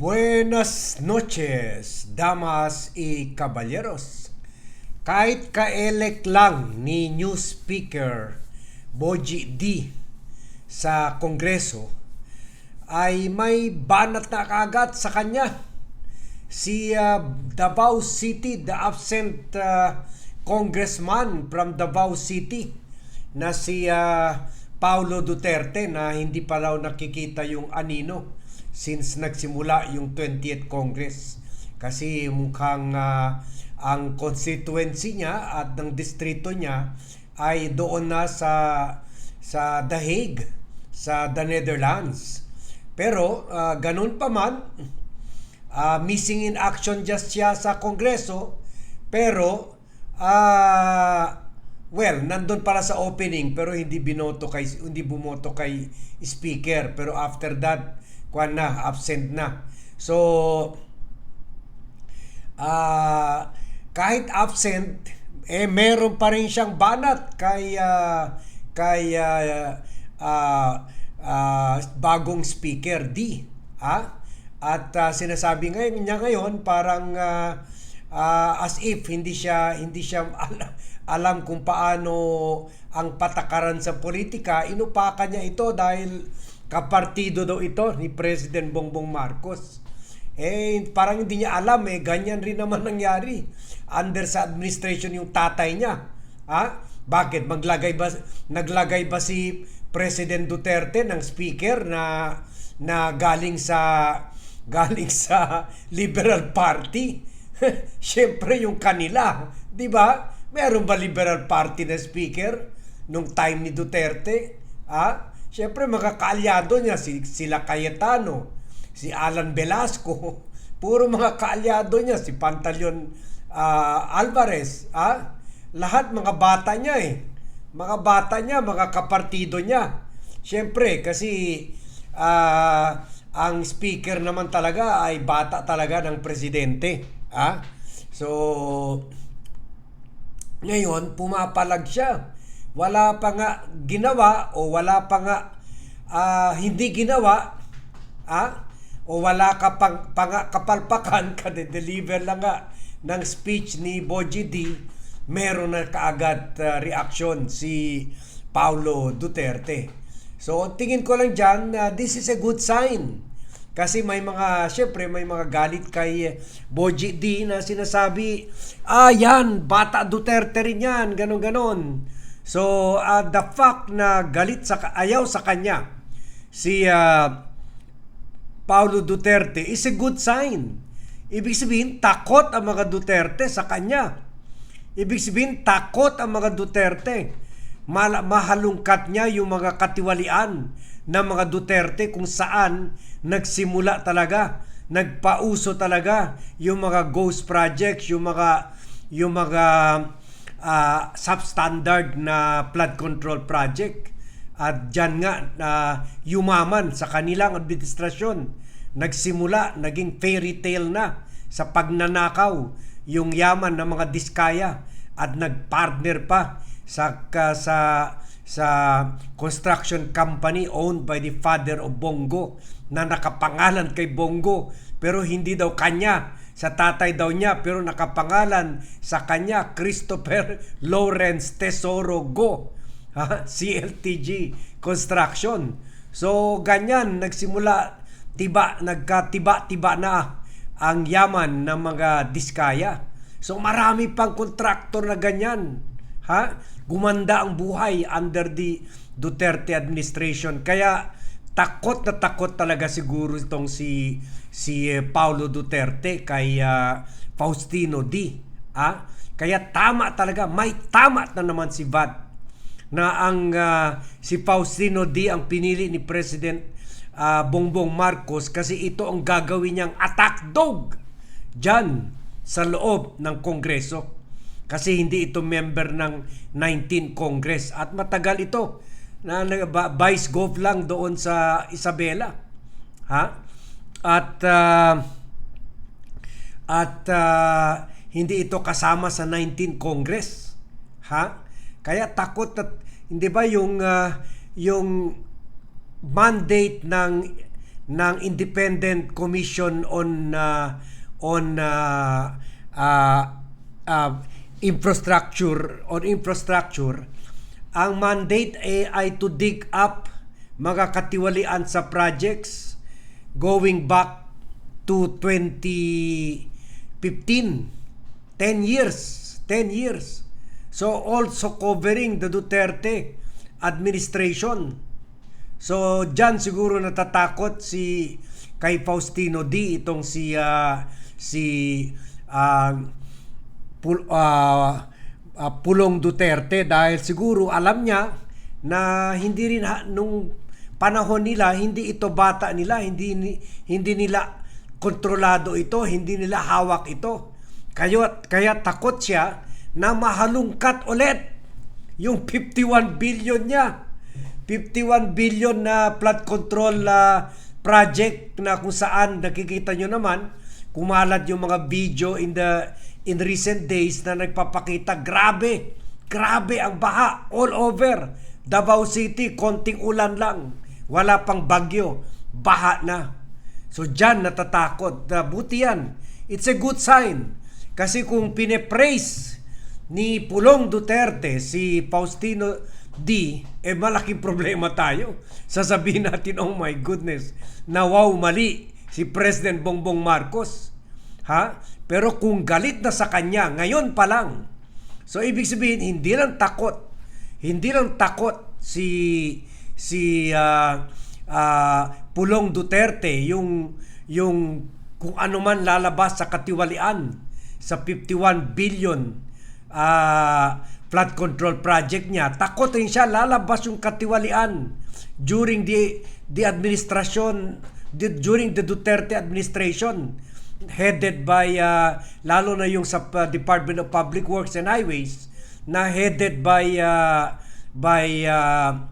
Buenas noches, damas y caballeros. Kahit ka-elect lang ni new speaker Boji D sa Kongreso ay may banat na kaagad sa kanya. Si uh, Davao City, the absent uh, congressman from Davao City na si uh, Paulo Duterte na hindi pa raw nakikita yung anino since nagsimula yung 20th Congress. Kasi mukhang uh, ang constituency niya at ng distrito niya ay doon na sa sa The Hague, sa the Netherlands. Pero uh, ganun pa man, uh, missing in action just siya sa Kongreso, pero uh, well, nandun para sa opening pero hindi binoto kay hindi bumoto kay speaker pero after that kwan na absent na. So uh, kahit absent eh meron pa rin siyang banat kay uh, kay uh, uh, uh, bagong speaker D. Ha? At uh, sinasabi ngayon niya ngayon parang uh, uh, as if hindi siya hindi siya al- alam kung paano ang patakaran sa politika, inupakan niya ito dahil kapartido daw ito ni President Bongbong Marcos. Eh, parang hindi niya alam eh, ganyan rin naman nangyari. Under sa administration yung tatay niya. Ha? Bakit? Maglagay ba, naglagay ba si President Duterte ng speaker na na galing sa galing sa Liberal Party? Siyempre yung kanila, 'di ba? Meron ba Liberal Party na speaker nung time ni Duterte? Ah? Siyempre, mga kaalyado niya, si, sila Cayetano, si Alan Velasco, puro mga kaalyado niya, si Pantaleon uh, Alvarez, ah? lahat mga bata niya eh. Mga bata niya, mga kapartido niya. Siyempre, kasi uh, ang speaker naman talaga ay bata talaga ng presidente. Ah? So, ngayon, pumapalag siya wala pa nga ginawa o wala pa nga uh, hindi ginawa ah, o wala ka pang, pang kapalpakan kade-deliver lang nga ng speech ni Boji D meron na kaagad uh, reaction si Paulo Duterte. So tingin ko lang dyan, uh, this is a good sign. Kasi may mga, syempre may mga galit kay Boji D na sinasabi, ah bata Duterte rin yan, ganon-ganon. So, uh, the fact na galit sa ayaw sa kanya si uh, Paulo Duterte is a good sign. Ibig sabihin, takot ang mga Duterte sa kanya. Ibig sabihin, takot ang mga Duterte. Mal- mahalungkat niya yung mga katiwalian ng mga Duterte kung saan nagsimula talaga, nagpauso talaga yung mga ghost projects, yung mga yung mga uh, substandard na flood control project. At dyan nga na uh, yumaman sa kanilang administrasyon. Nagsimula, naging fairy tale na sa pagnanakaw yung yaman ng mga diskaya at nagpartner pa sa ka, sa sa construction company owned by the father of Bongo na nakapangalan kay Bongo pero hindi daw kanya. Sa tatay daw niya pero nakapangalan sa kanya Christopher Lawrence Tesoro Go. Ha? CLTG Construction. So ganyan nagsimula tiba nagkatiba-tiba na ang yaman ng mga diskaya. So marami pang kontraktor na ganyan. Ha? Gumanda ang buhay under the Duterte administration. Kaya takot na takot talaga siguro itong si si eh, Paulo Duterte kay uh, Faustino D. Ah? Kaya tama talaga, may tama na naman si VAT na ang uh, si Faustino D ang pinili ni President uh, Bongbong Marcos kasi ito ang gagawin niyang attack dog dyan sa loob ng Kongreso. Kasi hindi ito member ng 19 Congress at matagal ito na vice gov lang doon sa Isabela. Ha? At uh, at uh, hindi ito kasama sa 19 Congress. Ha? Kaya takot at hindi ba yung uh, yung mandate ng ng Independent Commission on uh, on uh, uh, uh, infrastructure on infrastructure ang mandate ay, ay to dig up mga katiwalian sa projects going back to 2015 10 years 10 years. So also covering the Duterte administration. So dyan siguro natatakot si kay Faustino D itong si ah, si ah, pul, ah, ah, Pulong Duterte dahil siguro alam niya na hindi rin ha- nung panahon nila hindi ito bata nila hindi hindi nila kontrolado ito hindi nila hawak ito. Kaya kaya takot siya na mahalungkat ulit yung 51 billion niya. 51 billion na flood control ah, project na kung saan nakikita nyo naman kumalat yung mga video in the in recent days na nagpapakita. Grabe grabe ang baha all over Davao City. Konting ulan lang. Wala pang bagyo. Baha na. So dyan natatakot. Na buti yan. It's a good sign. Kasi kung pinepraise ni Pulong Duterte si Faustino D eh malaking problema tayo. Sasabihin natin oh my goodness na wow mali si President Bongbong Marcos ha? Pero kung galit na sa kanya ngayon pa lang. So ibig sabihin hindi lang takot. Hindi lang takot si si ah, ah, Pulong Duterte yung yung kung ano man lalabas sa katiwalian sa 51 billion ah, flood control project niya. Takot rin siya lalabas yung katiwalian during the the administration the, during the Duterte administration headed by ah, lalo na yung sa ah, Department of Public Works and Highways na headed by ah, by ah,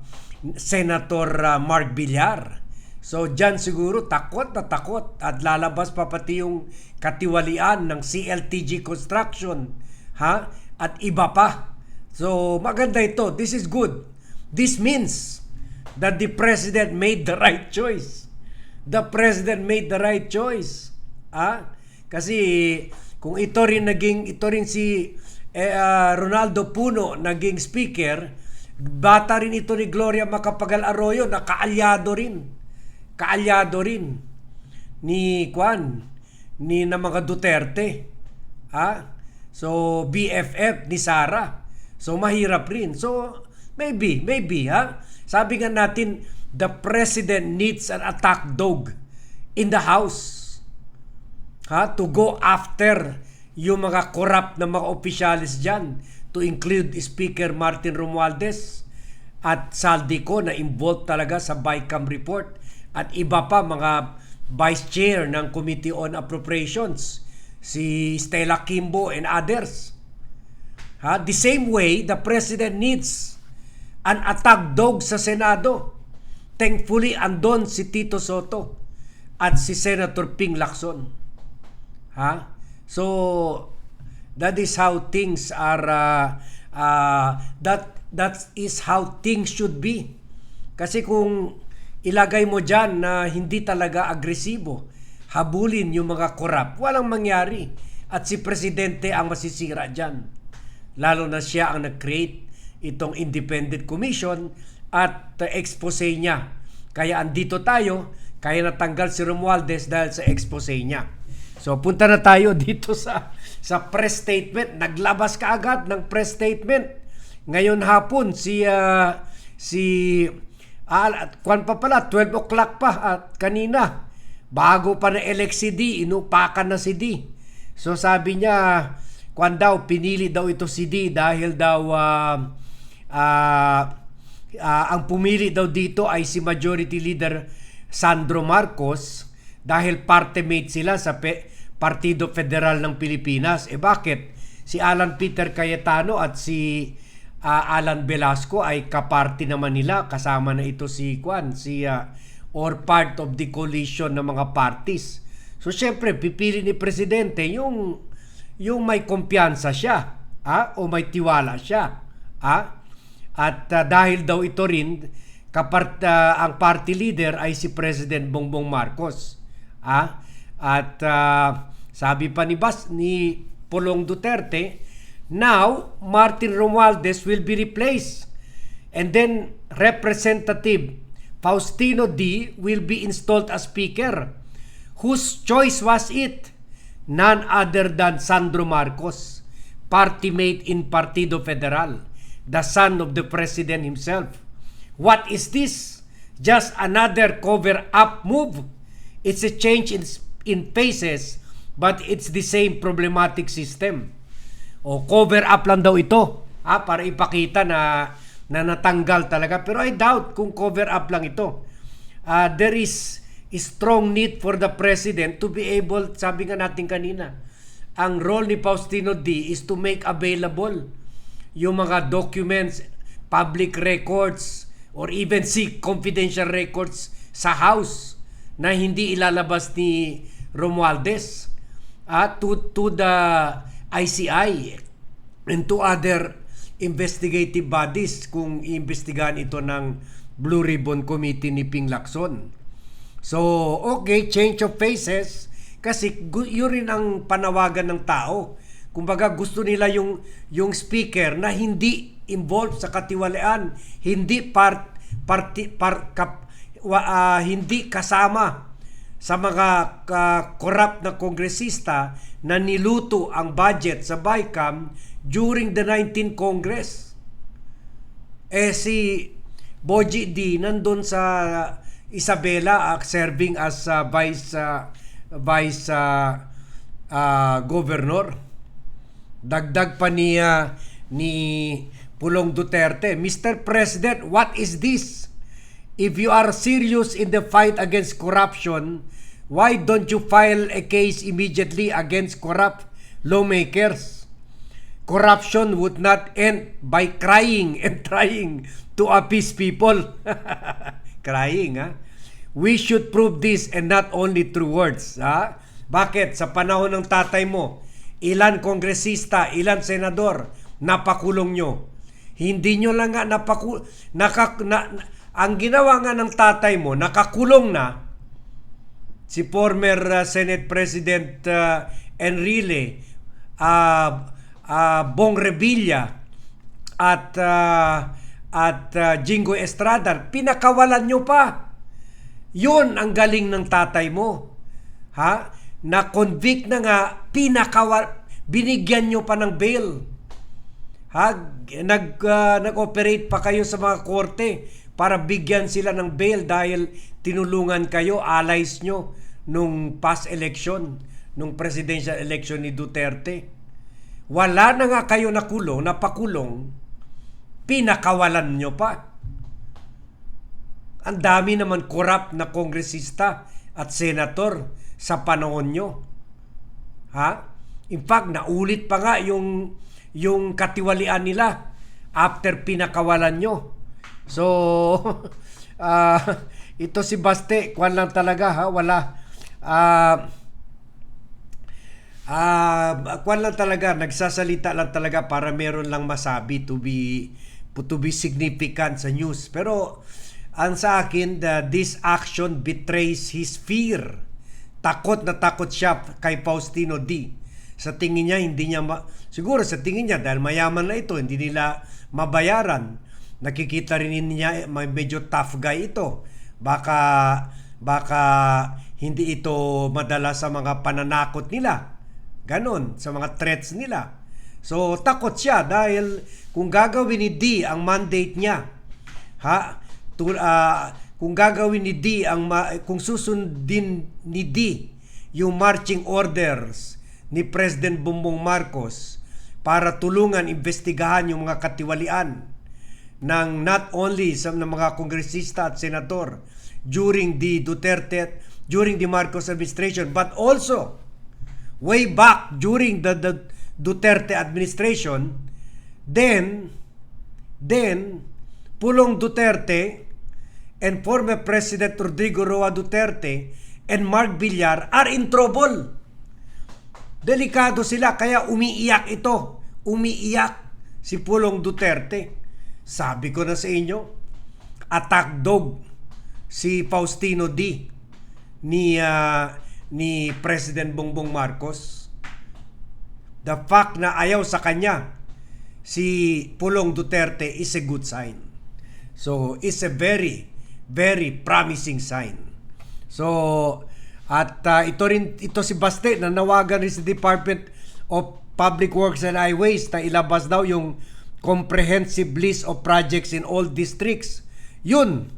Senator ah, Mark Villar. So diyan siguro takot na takot at lalabas pa pati yung katiwalian ng CLTG Construction ha at iba pa. So maganda ito. This is good. This means that the president made the right choice. The president made the right choice. Ah, kasi kung ito rin naging ito rin si eh, ah, Ronaldo Puno naging speaker, bata rin ito ni Gloria Macapagal Arroyo na kaalyado rin. Kaalyado rin ni Kwan ni na mga Duterte. Ah, so BFF ni Sara. So mahirap rin. So maybe, maybe ha. Sabi nga natin the president needs an attack dog in the house ha, to go after yung mga corrupt na mga opisyalis dyan. To include Speaker Martin Romualdez at Saldico na involved talaga sa BICAM report. At iba pa mga vice chair ng Committee on Appropriations. Si Stella Kimbo and others. Ha? The same way the president needs an attack dog sa Senado. Thankfully andon si Tito Soto at si Senator Ping Lacson Ha? So that is how things are uh, uh, that that is how things should be. Kasi kung ilagay mo diyan na hindi talaga agresibo, habulin yung mga korap, walang mangyari. At si presidente ang masisira diyan. Lalo na siya ang nag-create itong independent commission at expose niya. Kaya andito tayo, kaya natanggal si Romualdez dahil sa expose niya. So punta na tayo dito sa sa press statement. Naglabas ka agad ng press statement. Ngayon hapon si ah, si ah, at kwan pa pala 12 o'clock pa at kanina bago pa na elect inupakan na si D. So sabi niya kwan daw pinili daw ito si D dahil daw ah, ah, ah, ang pumili daw dito ay si Majority Leader Sandro Marcos dahil parte mate sila sa Pe- Partido Federal ng Pilipinas. Eh bakit? Si Alan Peter Cayetano at si ah, Alan Velasco ay kaparti naman nila kasama na ito si Kwan, si ah, or part of the coalition ng mga parties. So syempre pipili ni presidente yung yung may kumpiyansa siya, ah, o may tiwala siya, ah. At ah, dahil daw ito rin kapart ah, ang party leader ay si President Bongbong Marcos. Ah, at ah, sabi pa ni Bas ni Pulong Duterte, now Martin Romualdez will be replaced. And then Representative Faustino D will be installed as speaker. Whose choice was it? None other than Sandro Marcos, party mate in Partido Federal, the son of the president himself. What is this? Just another cover-up move. It's a change in, in faces, but it's the same problematic system. O cover up lang daw ito ah, para ipakita na na natanggal talaga. Pero I doubt kung cover up lang ito. Ah, there is a strong need for the president to be able, sabi nga natin kanina, ang role ni Faustino D is to make available yung mga documents, public records, or even seek confidential records sa House na hindi ilalabas ni Romualdez uh, to, to the ICI and to other investigative bodies kung iimbestigahan ito ng Blue Ribbon Committee ni Ping Lacson. So, okay, change of faces kasi yun rin ang panawagan ng tao. Kumbaga gusto nila yung yung speaker na hindi involved sa katiwalian, hindi part parti par, kap, ah, hindi kasama sa mga uh, corrupt na kongresista na niluto ang budget sa BICAM during the 19th Congress. Eh si Boji D nandun sa Isabela uh, serving as uh, vice uh, vice uh, uh, governor. Dagdag pa ni uh, ni Pulong Duterte, Mr. President, what is this? If you are serious in the fight against corruption, why don't you file a case immediately against corrupt lawmakers? Corruption would not end by crying and trying to appease people. crying, ha? We should prove this and not only through words, ha? Bakit? Sa panahon ng tatay mo, ilan kongresista, ilan senador, napakulong nyo. Hindi nyo lang nga napaku... Naka, na, ang ginawa nga ng tatay mo, nakakulong na si former uh, Senate President uh, Enrile, uh, uh, Bong Revilla at uh, at uh, Jingo Estrada, pinakawalan nyo pa. Yun ang galing ng tatay mo. Ha? Na-convict na nga, pinakawal, binigyan nyo pa ng bail. Ha? Nag, uh, nag-operate pa kayo sa mga korte para bigyan sila ng bail dahil tinulungan kayo, allies nyo nung past election, nung presidential election ni Duterte. Wala na nga kayo nakulong, napakulong, pinakawalan nyo pa. Ang dami naman corrupt na kongresista at senator sa panahon nyo. Ha? In fact, naulit pa nga yung, yung katiwalian nila after pinakawalan nyo. So, uh, ito si Baste, kwan lang talaga ha, wala. Uh, uh, kwan lang talaga, nagsasalita lang talaga para meron lang masabi to be to be significant sa news. Pero ang sa akin, the, this action betrays his fear. Takot na takot siya kay Faustino D. Sa tingin niya, hindi niya, ma- siguro sa tingin niya, dahil mayaman na ito, hindi nila mabayaran nakikita rin niya may medyo tough guy ito. Baka baka hindi ito madala sa mga pananakot nila. Ganon, sa mga threats nila. So takot siya dahil kung gagawin ni D ang mandate niya, ha? Tu, uh, kung gagawin ni D ang ma- kung susundin ni D yung marching orders ni President Bongbong Marcos para tulungan investigahan yung mga katiwalian ng not only sa ng mga kongresista at senador during the Duterte during the Marcos administration but also way back during the, the Duterte administration then then Pulong Duterte and former President Rodrigo Roa Duterte and Mark Villar are in trouble. Delikado sila kaya umiiyak ito. Umiiyak si Pulong Duterte. Sabi ko na sa inyo, attack dog si Faustino D ni ah, ni President Bongbong Marcos. The fact na ayaw sa kanya si Pulong Duterte is a good sign. So, it's a very, very promising sign. So, at ah, ito rin, ito si Baste, nanawagan rin sa Department of Public Works and Highways na ilabas daw yung comprehensive list of projects in all districts. Yun,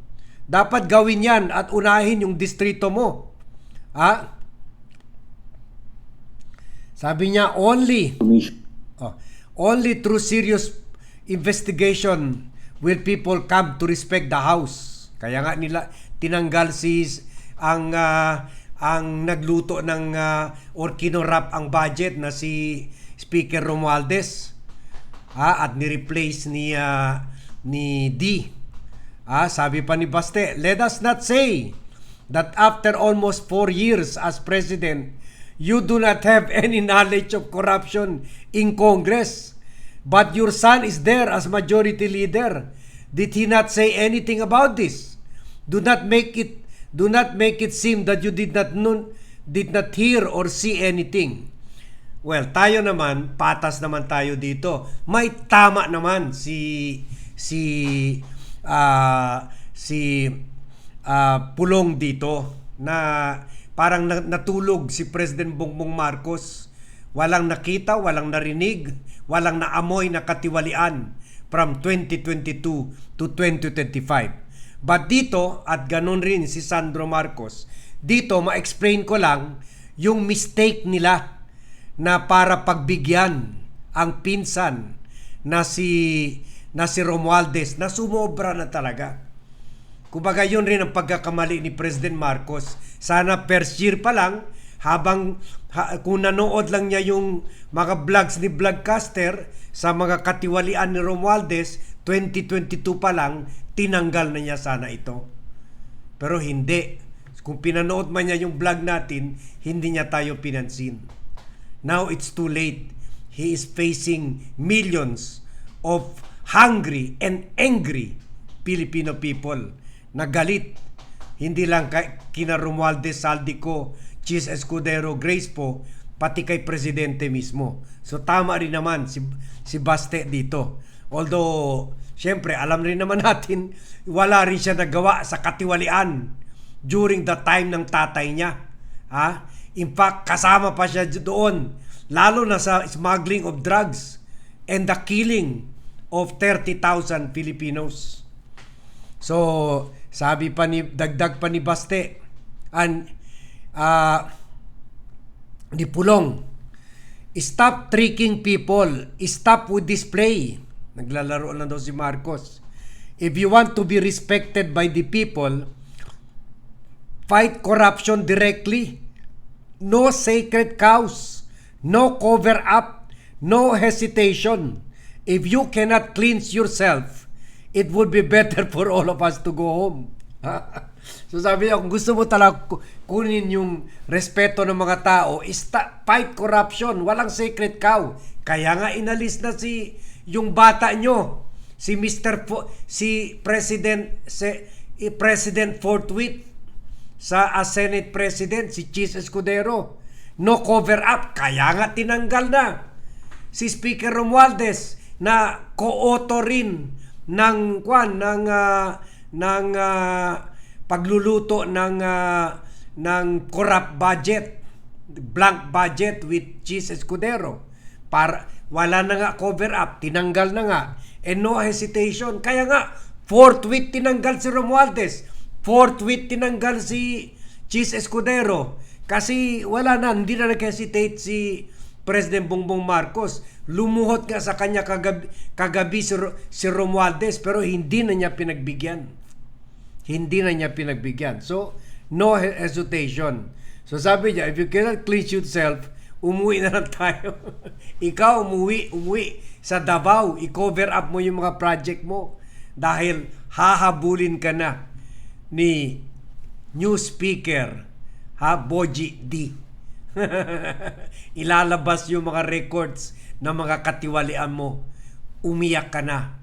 dapat gawin yan at unahin yung distrito mo. Ha? Sabi niya, only Oh, only through serious investigation will people come to respect the house. Kaya nga nila tinanggal si ang ah, ang nagluto ng ah, or kinorap ang budget na si Speaker Romualdez. Ah, at ni-replace ni ah, ni D. Ah, sabi pa ni Baste, let us not say that after almost four years as president, you do not have any knowledge of corruption in Congress. But your son is there as majority leader. Did he not say anything about this? Do not make it do not make it seem that you did not know, did not hear or see anything. Well, tayo naman, patas naman tayo dito. May tama naman si si ah, si ah, Pulong dito na parang na- natulog si President Bongbong Marcos. Walang nakita, walang narinig, walang naamoy na katiwalian from 2022 to 2025. But dito, at ganun rin si Sandro Marcos, dito ma-explain ko lang yung mistake nila na para pagbigyan ang pinsan na si na si Romualdez na sumobra na talaga. Kumbaga yun rin ang pagkakamali ni President Marcos. Sana first year pa lang, habang ha, kung nanood lang niya yung mga vlogs ni Vlogcaster sa mga katiwalian ni Romualdez, 2022 pa lang, tinanggal na niya sana ito. Pero hindi. Kung pinanood man niya yung vlog natin, hindi niya tayo pinansin. Now it's too late. He is facing millions of hungry and angry Filipino people na galit. Hindi lang kay kina Romualdez Saldico, Chis Escudero, Grace po, pati kay Presidente mismo. So tama rin naman si, si Baste dito. Although, syempre, alam rin naman natin, wala rin siya nagawa sa katiwalian during the time ng tatay niya. Ha? In fact, kasama pa siya doon, lalo na sa smuggling of drugs and the killing of 30,000 Filipinos. So, sabi pa ni dagdag pa ni Baste an ah, ni Pulong Stop tricking people. Stop with display. Naglalaro lang daw si Marcos. If you want to be respected by the people, fight corruption directly. No sacred cows. No cover up. No hesitation. If you cannot cleanse yourself, it would be better for all of us to go home. so sabi niya, kung gusto mo talaga ku- kunin yung respeto ng mga tao, ista- fight corruption, walang sacred cow. Kaya nga inalis na si yung bata nyo, si Mr. Fo- si President si, eh, President Forthwith sa Senate President si Chis Escudero. No cover up, kaya nga tinanggal na. Si Speaker Romualdez na co-author rin ng kwan ng ah, ng ah, pagluluto ng ah, ng corrupt budget blank budget with Cheese Escudero. Para wala na nga cover up tinanggal na nga. And no hesitation kaya nga forthwith tinanggal si Romualdez forthwith tinanggal si Cheese Escudero kasi wala na hindi na nag-hesitate si President Bongbong Marcos lumuhot nga sa kanya kagabi, kagabi si, si Romualdez pero hindi na niya pinagbigyan. Hindi na niya pinagbigyan. So, no he- hesitation. So sabi niya, if you cannot cleanse yourself, umuwi na lang tayo. Ikaw umuwi, umuwi sa Davao, i-cover up mo yung mga project mo dahil hahabulin ka na ni new speaker ha Boji D. Ilalabas yung mga records ng mga katiwalian mo. Umiyak ka na,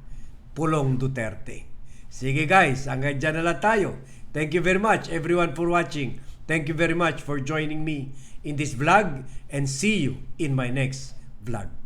Pulong Duterte. Sige guys, hanggang dyan na lang tayo. Thank you very much everyone for watching. Thank you very much for joining me in this vlog and see you in my next vlog.